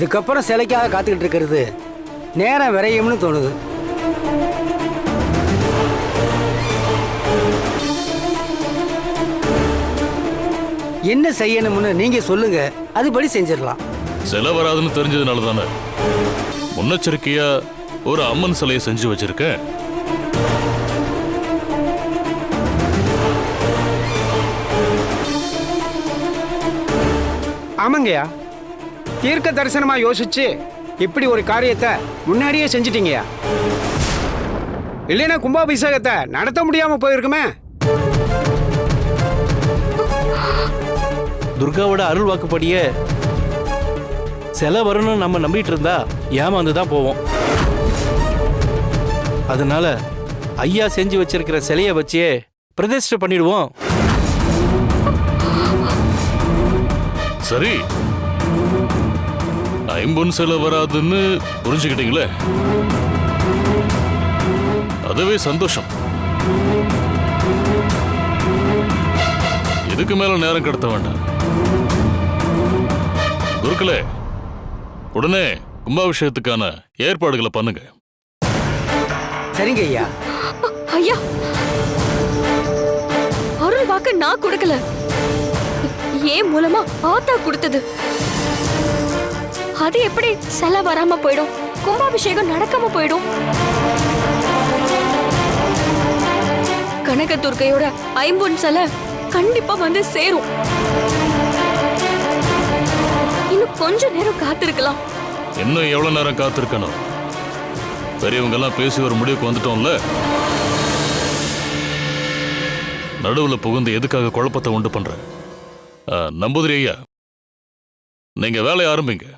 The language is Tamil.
இதுக்கப்புறம் சிலைக்காக காத்துக்கிட்டு இருக்கிறது. நேரம் விரையும்னு தோணுது. என்ன செய்யணும்னு நீங்க சொல்லுங்க. அதுபடி செஞ்சிடலாம். சிலை வராதுன்னு தெரிஞ்சதுனால தானே? முன்னெச்சரிக்கையா ஒரு அம்மன் சிலையை செஞ்சு வச்சிருக்கேன். ஆமாங்கய்யா. தீர்க்க தரிசனமா யோசிச்சு இப்படி ஒரு காரியத்தை முன்னாடியே செஞ்சிட்டீங்கய்யா இல்லைன்னா கும்பாபிஷேகத்தை நடத்த முடியாம போயிருக்குமே? துர்காவோட அருள் வாக்குப்படியே சிலை வரணும்னு நம்ம நம்பிட்டு இருந்தா ஏமாந்து தான் போவோம். அதனால ஐயா செஞ்சு வச்சிருக்கிற சிலையை வச்சே பிரதிஷ்டை பண்ணிடுவோம். சரி. ஐம்பொன் சிலை வராதுன்னு புரிஞ்சுக்கிட்டீங்களே? அதுவே சந்தோஷம். இதுக்கு மேல நேரம் கடத்த வேண்டாம்? குருக்களே உடனே கும்பாபிஷேகத்துக்கான ஏற்பாடுகளை பண்ணுங்க. சரிங்க ஐயா. ஐயா அருள் வாக்கு நான் கொடுக்கல. ஏன் மூலமா ஆத்தா கொடுத்தது? அது எப்படி செல வராம போயிடும்? கும்பாபிஷேகம் நடக்காம போயிடும். கனக துர்க்கையோட ஐம்பொன் செல கண்டிப்பா வந்து சேரும். இன்னும் கொஞ்ச நேரம் காத்திருக்கலாம். இன்னும் எவ்வளவு நேரம் காத்திருக்கணும்? பெரியவங்க எல்லாம் பேசி ஒரு முடிவுக்கு வந்துட்டோம்ல? நடுவுல புகுந்து எதுக்காக குழப்பத்தை உண்டு பண்ற? நம்புதிரி ஐயா நீங்க வேலையை ஆரம்பிங்க.